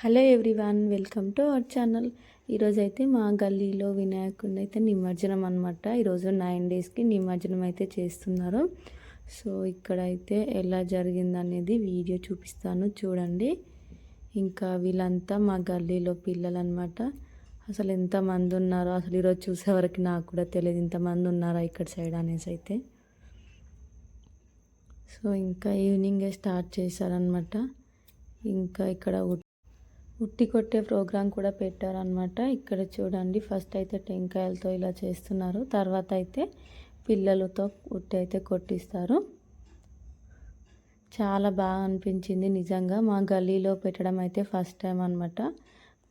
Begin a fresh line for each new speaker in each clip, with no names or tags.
Hello everyone welcome to our channel. ఈరోజు అయితే మా గల్లీలో వినాయకుడిని అయితే నిమజ్జనం అనమాట ఈరోజు నైన్ డేస్కి నిమజ్జనం అయితే చేస్తున్నారు. సో ఇక్కడైతే ఎలా జరిగిందనేది వీడియో చూపిస్తాను. చూడండి. ఇంకా వీళ్ళంతా మా గల్లీలో పిల్లలు అనమాట అసలు ఎంతమంది ఉన్నారో అసలు ఈరోజు చూసేవరకు నాకు కూడా తెలియదు ఇంతమంది ఉన్నారా ఇక్కడ సైడ్ అనేసి అయితే. సో ఇంకా ఈవినింగే స్టార్ట్ చేశారనమాట ఇంకా ఇక్కడ ఉట్టి కొట్టే ప్రోగ్రాం కూడా పెట్టారనమాట ఇక్కడ చూడండి ఫస్ట్ అయితే టెంకాయలతో ఇలా చేస్తున్నారు. తర్వాత అయితే పిల్లలతో ఉట్టి అయితే కొట్టిస్తారు. చాలా బాగా అనిపించింది నిజంగా. మా గల్లీలో పెట్టడం అయితే ఫస్ట్ టైం అనమాట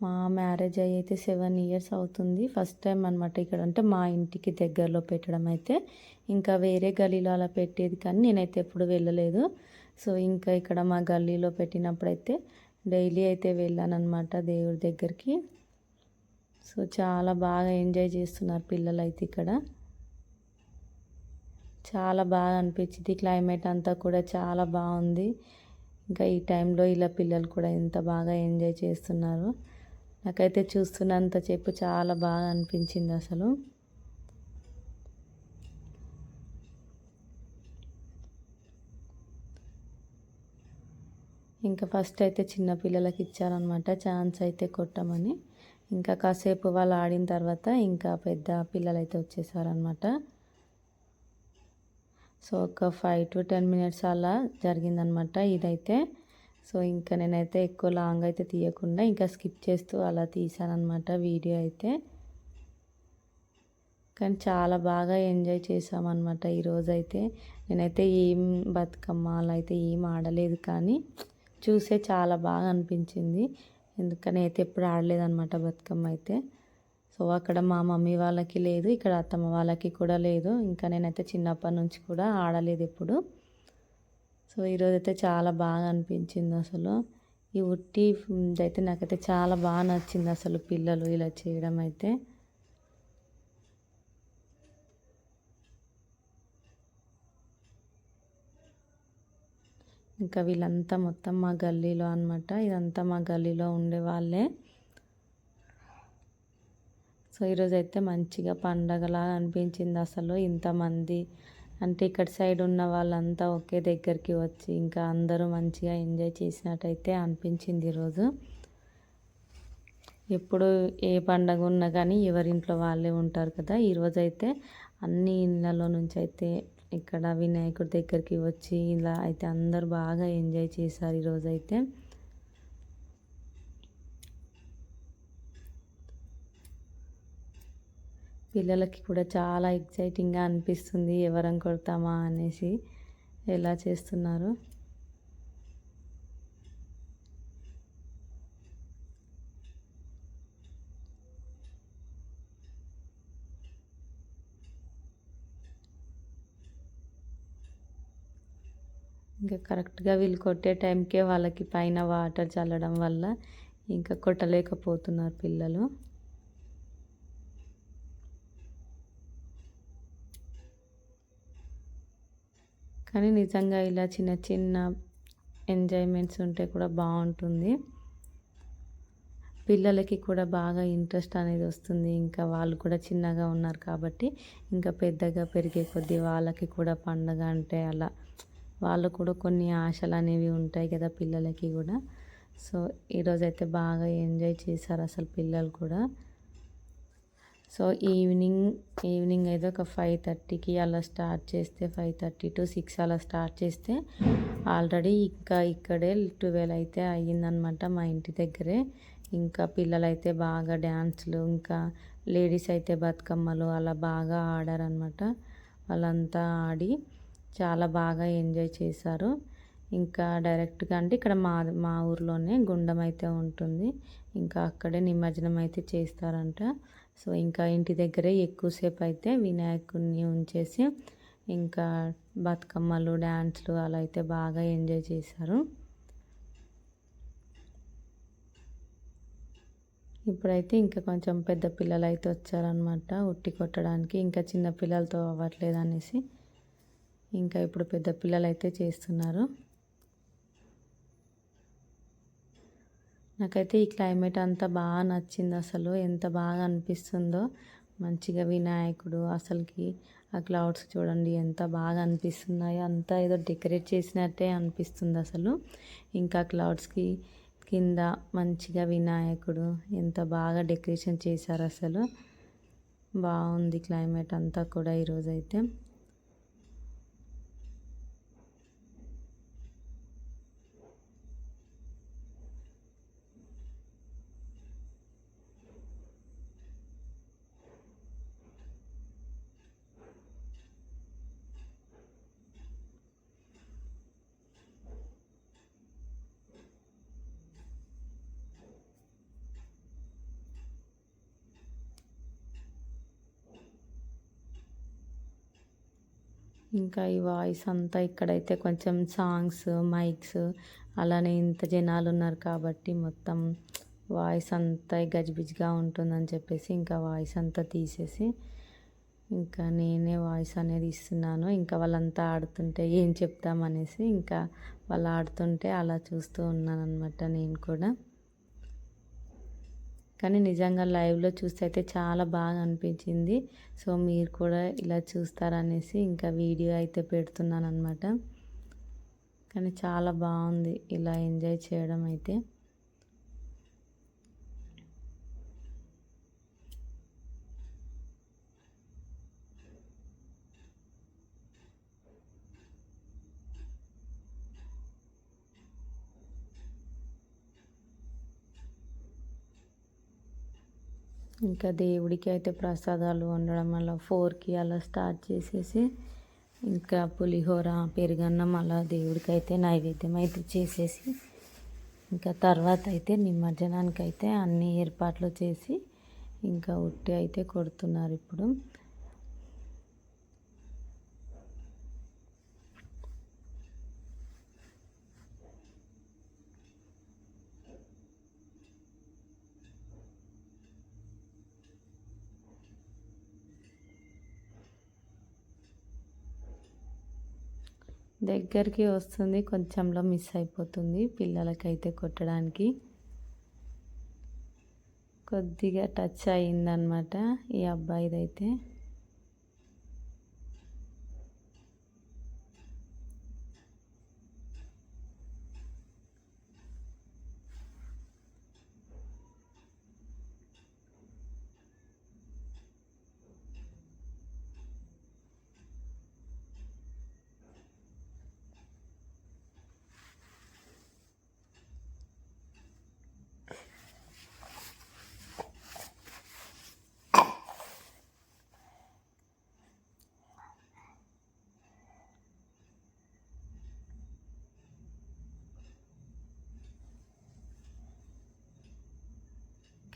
మా మ్యారేజ్ అయ్యి అయితే సెవెన్ ఇయర్స్ అవుతుంది. ఫస్ట్ టైం అనమాట ఇక్కడ. అంటే మా ఇంటికి దగ్గరలో పెట్టడం అయితే. ఇంకా వేరే గల్లీలో అలా పెట్టేది కానీ నేనైతే ఎప్పుడు వెళ్ళలేదు. సో ఇంకా ఇక్కడ మా గల్లీలో పెట్టినప్పుడైతే డైలీ అయితే వెళ్ళానమాట దేవుడి దగ్గరికి. సో చాలా బాగా ఎంజాయ్ చేస్తున్నారు పిల్లలు అయితే ఇక్కడ. చాలా బాగా అనిపించింది. క్లైమేట్ అంతా కూడా చాలా బాగుంది. ఇంకా ఈ టైంలో ఇలా పిల్లలు కూడా ఎంత బాగా ఎంజాయ్ చేస్తున్నారు. నాకైతే చూస్తున్నంత చెప్పు చాలా బాగా అనిపించింది అసలు. ఇంకా ఫస్ట్ అయితే చిన్న పిల్లలకి ఇచ్చారనమాట ఛాన్స్ అయితే కొట్టమని. ఇంకా కాసేపు వాళ్ళు ఆడిన తర్వాత ఇంకా పెద్ద పిల్లలు అయితే వచ్చేసారనమాట సో ఒక ఫైవ్ టు టెన్ మినిట్స్ అలా జరిగిందనమాట ఇదైతే. సో ఇంకా నేనైతే ఎక్కువ లాంగ్ అయితే తీయకుండా ఇంకా స్కిప్ చేస్తూ అలా తీసానమాట వీడియో అయితే. కానీ చాలా బాగా ఎంజాయ్ చేసామన్నమాట ఈరోజైతే నేనైతే ఏం బతుకమ్మ అలా అయితే ఏం ఆడలేదు కానీ చూసే చాలా బాగా అనిపించింది. ఎందుకని అయితే ఎప్పుడు ఆడలేదన్నమాట బతుకమ్మ అయితే. సో అక్కడ మా మమ్మీ వాళ్ళకి లేదు ఇక్కడ అత్తమ్మ వాళ్ళకి కూడా లేదు. ఇంకా నేనైతే చిన్నప్పటి నుంచి కూడా ఆడలేదు ఎప్పుడు. సో ఈరోజు అయితే చాలా బాగా అనిపించింది అసలు. ఈ ఉట్టి అయితే నాకైతే చాలా బాగా నచ్చింది అసలు పిల్లలు ఇలా చేయడం అయితే. ఇంకా వీళ్ళంతా మొత్తం మా గల్లీలో అనమాట ఇదంతా మా గల్లీలో ఉండే వాళ్ళే. సో ఈరోజు అయితే మంచిగా పండగలా అనిపించింది అసలు ఇంతమంది. అంటే ఇక్కడ సైడ్ ఉన్న వాళ్ళంతా ఒకే దగ్గరికి వచ్చి ఇంకా అందరూ మంచిగా ఎంజాయ్ చేసినట్టయితే అనిపించింది ఈరోజు. ఎప్పుడు ఏ పండగ ఉన్నా కానీ ఎవరింట్లో వాళ్ళే ఉంటారు కదా. ఈరోజైతే అన్ని ఇళ్ళలో నుంచి అయితే ఇక్కడ వినాయకుడి దగ్గరికి వచ్చి ఇలా అయితే అందరు బాగా ఎంజాయ్ చేశారు ఈరోజు అయితే పిల్లలకి కూడా చాలా ఎక్సైటింగ్గా అనిపిస్తుంది ఎవరం కొడతామా అనేసి ఎలా చేస్తున్నారు. ఇంకా కరెక్ట్గా వీళ్ళు కొట్టే టైంకే వాళ్ళకి పైన వాటర్ చల్లడం వల్ల ఇంకా కొట్టలేకపోతున్నారు పిల్లలు. కానీ నిజంగా ఇలా చిన్న చిన్న ఎంజాయ్మెంట్స్ ఉంటే కూడా బాగుంటుంది. పిల్లలకి కూడా బాగా ఇంట్రెస్ట్ అనేది వస్తుంది. ఇంకా వాళ్ళు కూడా చిన్నగా ఉన్నారు కాబట్టి ఇంకా పెద్దగా పెరిగే కొద్దీ వాళ్ళకి కూడా పండగ అంటే అలా వాళ్ళు కూడా కొన్ని ఆశలు అనేవి ఉంటాయి కదా పిల్లలకి కూడా. సో ఈరోజైతే బాగా ఎంజాయ్ చేశారు అసలు పిల్లలు కూడా. సో ఈవినింగ్ ఈవినింగ్ అయితే ఒక ఫైవ్ థర్టీకి అలా స్టార్ట్ చేస్తే ఫైవ్ థర్టీ టు సిక్స్ అలా స్టార్ట్ చేస్తే ఆల్రెడీ ఇంకా ఇక్కడే ట్వెల్వ్ అయితే అయ్యిందనమాట మా ఇంటి దగ్గరే. ఇంకా పిల్లలు అయితే బాగా డ్యాన్స్లు ఇంకా లేడీస్ అయితే బతుకమ్మలు అలా బాగా ఆడారనమాట. వాళ్ళంతా ఆడి చాలా బాగా ఎంజాయ్ చేశారు. ఇంకా డైరెక్ట్గా అంటే ఇక్కడ మా మా ఊర్లోనే గుండం అయితే ఉంటుంది. ఇంకా అక్కడే నిమజ్జనం అయితే చేస్తారంట. సో ఇంకా ఇంటి దగ్గరే ఎక్కువసేపు అయితే వినాయకుడిని ఉంచేసి ఇంకా బతుకమ్మలు డ్యాన్స్లు అలా అయితే బాగా ఎంజాయ్ చేశారు. ఇప్పుడైతే ఇంకా కొంచెం పెద్ద పిల్లలు అయితే వచ్చారనమాట ఉట్టి కొట్టడానికి ఇంకా చిన్న పిల్లలతో అవ్వట్లేదు అనేసి ఇంకా ఇప్పుడు పెద్ద పిల్లలు అయితే చేస్తున్నారు. నాకైతే ఈ క్లైమేట్ అంతా బాగా నచ్చింది అసలు. ఎంత బాగా అనిపిస్తుందో. మంచిగా వినాయకుడు అసలుకి ఆ క్లౌడ్స్ చూడండి ఎంత బాగా అనిపిస్తున్నాయో. అంతా ఏదో డెకరేట్ చేసినట్టే అనిపిస్తుంది అసలు. ఇంకా క్లౌడ్స్కి కింద మంచిగా వినాయకుడు ఎంత బాగా డెకరేషన్ చేశారు అసలు. బాగుంది క్లైమేట్ అంతా కూడా ఈరోజైతే. ఇంకా ఈ వాయిస్ అంతా ఇక్కడైతే కొంచెం సాంగ్స్ మైక్స్ అలానే ఇంత జనాలు ఉన్నారు కాబట్టి మొత్తం వాయిస్ అంతా గజిబిజిగా ఉంటుందని చెప్పేసి ఇంకా వాయిస్ అంతా తీసేసి ఇంకా నేనే వాయిస్ అనేది ఇస్తున్నాను. ఇంకా వాళ్ళంతా ఆడుతుంటే ఏం చెప్తామనేసి ఇంకా వాళ్ళు ఆడుతుంటే అలా చూస్తూ ఉన్నాను అనమాట నేను కూడా. కానీ నిజంగా లైవ్లో చూస్తే అయితే చాలా బాగా అనిపించింది. సో మీరు కూడా ఇలా చూస్తారనేసి ఇంకా వీడియో అయితే పెడుతున్నాను అనమాట కానీ చాలా బాగుంది ఇలా ఎంజాయ్ చేయడం అయితే. ఇంకా దేవుడికి అయితే ప్రసాదాలు వండడం అలా ఫోర్కి అలా స్టార్ట్ చేసేసి ఇంకా పులిహోర పెరుగన్నం అలా దేవుడికి అయితే నైవేద్యం అయితే చేసేసి ఇంకా తర్వాత అయితే నిమజ్జనానికి అయితే అన్ని ఏర్పాట్లు చేసి ఇంకా ఉట్టి అయితే కొడుతున్నారు ఇప్పుడు. దగ్గరికి వస్తుంది కొంచెంలో మిస్ అయిపోతుంది పిల్లలకైతే కొట్టడానికి. కొద్దిగా టచ్ అయిందనమాట ఈ అబ్బాయిదైతే.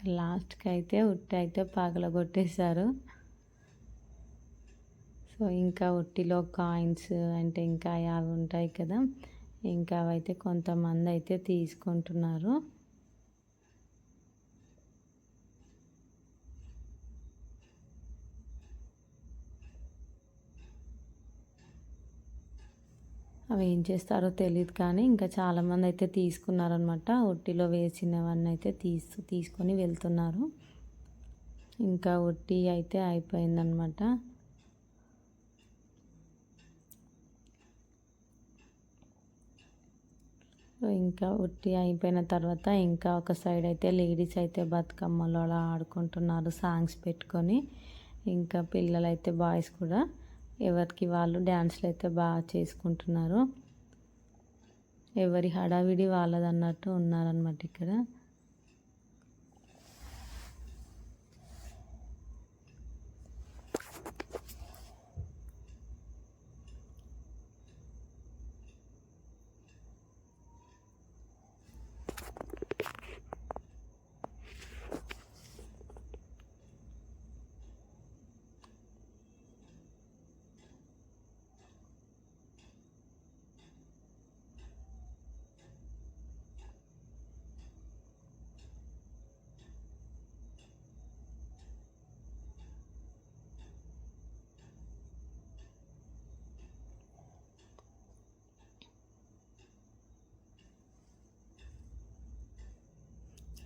లాస్ట్కి అయితే ఉట్టి అయితే పగలగొట్టేశారు. సో ఇంకా ఉట్టిలో కాయిన్స్ అంటే ఇంకా అవి ఉంటాయి కదా ఇంకా అవైతే కొంతమంది అయితే తీసుకుంటున్నారు. అవి ఏం చేస్తారో తెలియదు కానీ ఇంకా చాలామంది అయితే తీసుకున్నారనమాట ఒట్టిలో వేసినవన్నీ అయితే తీసు తీసుకొని వెళ్తున్నారు. ఇంకా ఒట్టి అయితే అయిపోయిందనమాట ఇంకా ఉట్టి అయిపోయిన తర్వాత ఇంకా ఒక సైడ్ అయితే లేడీస్ అయితే బతుకమ్మలో అలా ఆడుకుంటున్నారు సాంగ్స్ పెట్టుకొని. ఇంకా పిల్లలైతే బాయ్స్ కూడా ఎవరికి వాళ్ళు డ్యాన్స్లు అయితే బాగా చేసుకుంటున్నారు. ఎవరి హడావిడి వాళ్ళదన్నట్టు ఉన్నారనమాట ఇక్కడ.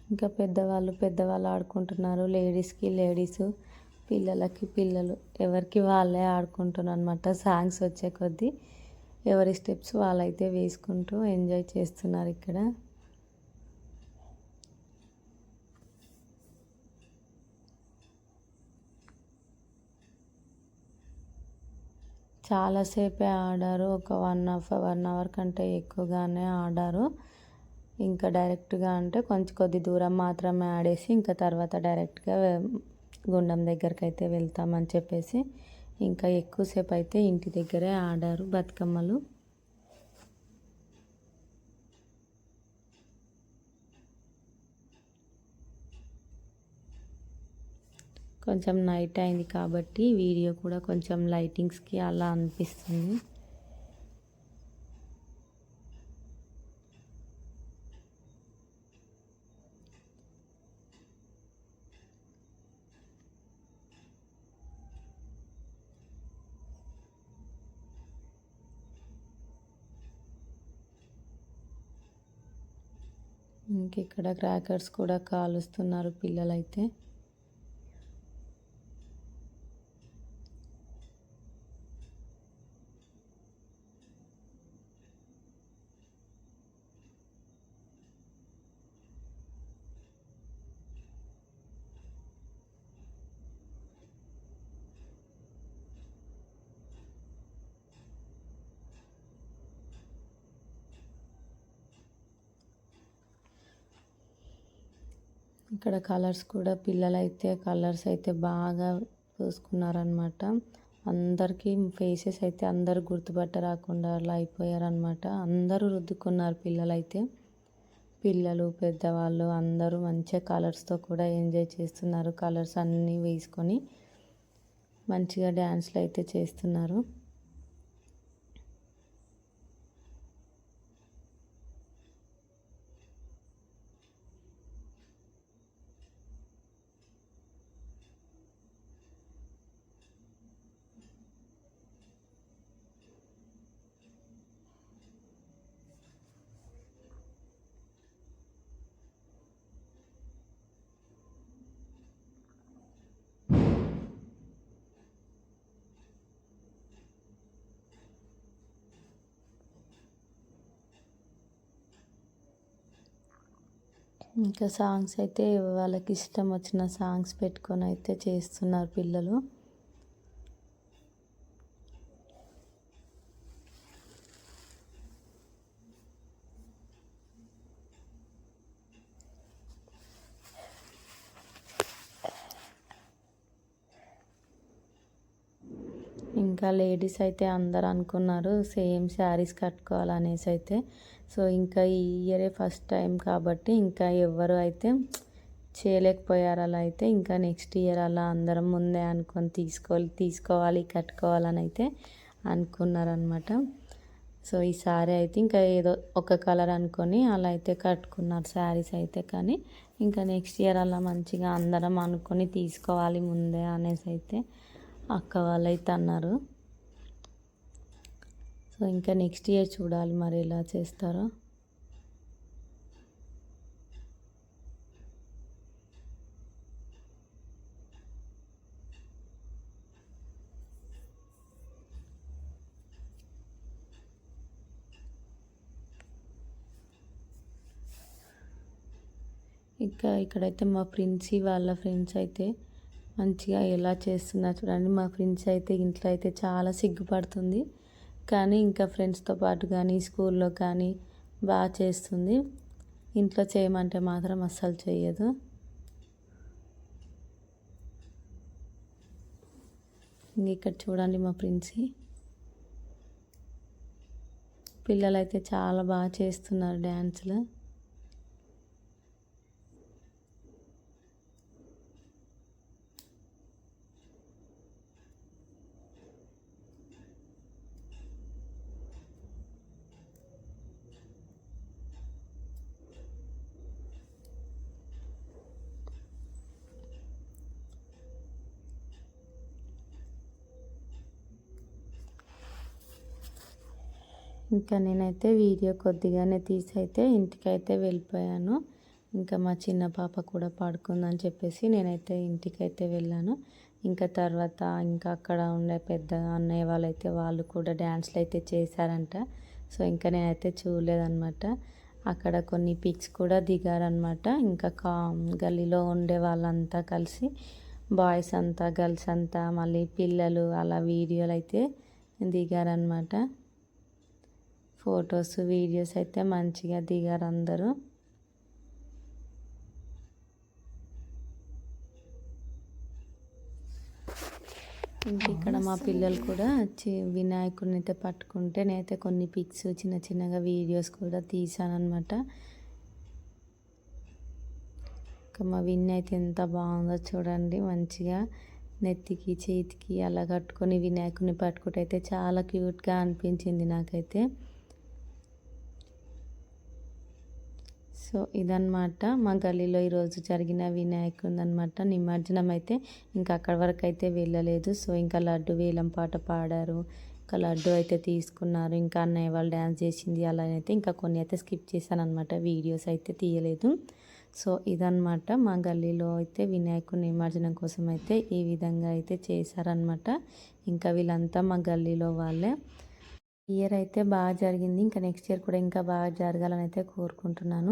ఇంకా పెద్దవాళ్ళు పెద్దవాళ్ళు ఆడుకుంటున్నారు. లేడీస్కి లేడీస్ పిల్లలకి పిల్లలు. ఎవరికి వాళ్ళే ఆడుకుంటున్నారు అనమాట సాంగ్స్ వచ్చే కొద్దీ ఎవరి స్టెప్స్ వాళ్ళైతే వేసుకుంటూ ఎంజాయ్ చేస్తున్నారు ఇక్కడ. చాలాసేపే ఆడారు. ఒక వన్ హాఫ్ వన్ అవర్ కంటే ఎక్కువగానే ఆడారు. ఇంకా డైరెక్ట్గా అంటే కొంచెం కొద్ది దూరం మాత్రమే ఆడేసి ఇంకా తర్వాత డైరెక్ట్గా గుండం దగ్గరికి అయితే వెళ్తామని చెప్పేసి ఇంకా ఎక్కువసేపు అయితే ఇంటి దగ్గరే ఆడారు బతుకమ్మలు. కొంచెం నైట్ అయింది కాబట్టి వీడియో కూడా కొంచెం లైటింగ్స్కి అలా అనిపిస్తుంది. మనకి ఇక్కడ క్రాకర్స్ కూడా కాలుస్తున్నారు పిల్లలైతే. ఇక్కడ కలర్స్ కూడా పిల్లలైతే కలర్స్ అయితే బాగా పూసుకున్నారనమాట అందరికీ ఫేసెస్ అయితే అందరు గుర్తుపట్ట రాకుండా అలా అయిపోయారనమాట అందరూ రుద్దుకున్నారు పిల్లలైతే. పిల్లలు పెద్దవాళ్ళు అందరూ మంచిగా కలర్స్తో కూడా ఎంజాయ్ చేస్తున్నారు. కలర్స్ అన్నీ వేసుకొని మంచిగా డ్యాన్స్లు అయితే చేస్తున్నారు. ఇంకా సాంగ్స్ అయితే వాళ్ళకి ఇష్టం వచ్చిన సాంగ్స్ పెట్టుకొని అయితే చేస్తున్నారు పిల్లలు. ఇంకా లేడీస్ అయితే అందరు అనుకున్నారు సేమ్ శారీస్ కట్టుకోవాలనేసి అయితే. సో ఇంకా ఈ ఇయరే ఫస్ట్ టైం కాబట్టి ఇంకా ఎవరు అయితే చేయలేకపోయారు అలా అయితే ఇంకా నెక్స్ట్ ఇయర్ అలా అందరం ముందే అనుకొని తీసుకోవాలి తీసుకోవాలి కట్టుకోవాలని అయితే అనుకున్నారనమాట సో ఈ శారీ అయితే ఇంకా ఏదో ఒక కలర్ అనుకొని అలా అయితే కట్టుకున్నారు శారీస్ అయితే. కానీ ఇంకా నెక్స్ట్ ఇయర్ అలా మంచిగా అందరం అనుకొని తీసుకోవాలి ముందే అనేసి అయితే అక్క వాళ్ళు అయితే అన్నారు. సో ఇంకా నెక్స్ట్ ఇయర్ చూడాలి మరి ఎలా చేస్తారో. ఇంకా ఇక్కడైతే మా ఫ్రెండ్స్ వాళ్ళ ఫ్రెండ్స్ అయితే మంచిగా ఎలా చేస్తున్నారు చూడండి. మా ఫ్రెండ్స్ అయితే ఇంట్లో అయితే చాలా సిగ్గుపడుతుంది. కానీ ఇంకా ఫ్రెండ్స్తో పాటు కానీ స్కూల్లో కానీ బాగా చేస్తుంది. ఇంట్లో చేయమంటే మాత్రం అస్సలు చేయదు ఇక్కడ చూడండి మా ప్రిన్సి. పిల్లలైతే చాలా బాగా చేస్తున్నారు డ్యాన్స్లు. ఇంకా నేనైతే వీడియో కొద్దిగానే తీసి అయితే ఇంటికైతే వెళ్ళిపోయాను. ఇంకా మా చిన్న పాప కూడా పడుకుందని చెప్పేసి నేనైతే ఇంటికైతే వెళ్ళాను. ఇంకా తర్వాత ఇంకా అక్కడ ఉండే పెద్ద అన్నయ్య వాళ్ళైతే వాళ్ళు కూడా డ్యాన్స్లు అయితే చేశారంట. సో ఇంకా నేనైతే చూడలేదన్నమాట. అక్కడ కొన్ని పిక్స్ కూడా దిగారనమాట ఇంకా కా గల్లీలో ఉండే వాళ్ళంతా కలిసి బాయ్స్ అంతా గర్ల్స్ అంతా మళ్ళీ పిల్లలు అలా వీడియోలు అయితే దిగారనమాట ఫొటోస్ వీడియోస్ అయితే మంచిగా దిగారు అందరూ. ఇంక ఇక్కడ మా పిల్లలు కూడా వినాయకుడిని అయితే పట్టుకుంటే నేనైతే కొన్ని పిక్స్ చిన్న చిన్నగా వీడియోస్ కూడా తీసాను అనమాట ఇంకా మా విన్ అయితే ఎంత బాగుందో చూడండి మంచిగా నెత్తికి చేతికి అలా కట్టుకొని వినాయకుడిని పట్టుకుంటే అయితే చాలా క్యూట్గా అనిపించింది నాకైతే. సో ఇదన్నమాట. మా గల్లీలో ఈరోజు జరిగిన వినాయకుడు అనమాట నిమజ్జనం అయితే ఇంకా అక్కడి వరకు అయితే వెళ్ళలేదు. సో ఇంకా లడ్డు వేలం పాట పాడారు. ఇంకా లడ్డు అయితే తీసుకున్నారు. ఇంకా అన్నయ్య వాళ్ళు డ్యాన్స్ చేసింది అలానైతే ఇంకా కొన్ని అయితే స్కిప్ చేశాను అనమాట వీడియోస్ అయితే తీయలేదు. సో ఇదన్నమాట. మా గల్లీలో అయితే వినాయకుడు నిమజ్జనం కోసం అయితే ఈ విధంగా అయితే చేశారనమాట ఇంకా వీళ్ళంతా మా గల్లీలో వాళ్ళే. ఇయర్ అయితే బాగా జరిగింది. ఇంకా నెక్స్ట్ ఇయర్ కూడా ఇంకా బాగా జరగాలని అయితే కోరుకుంటున్నాను.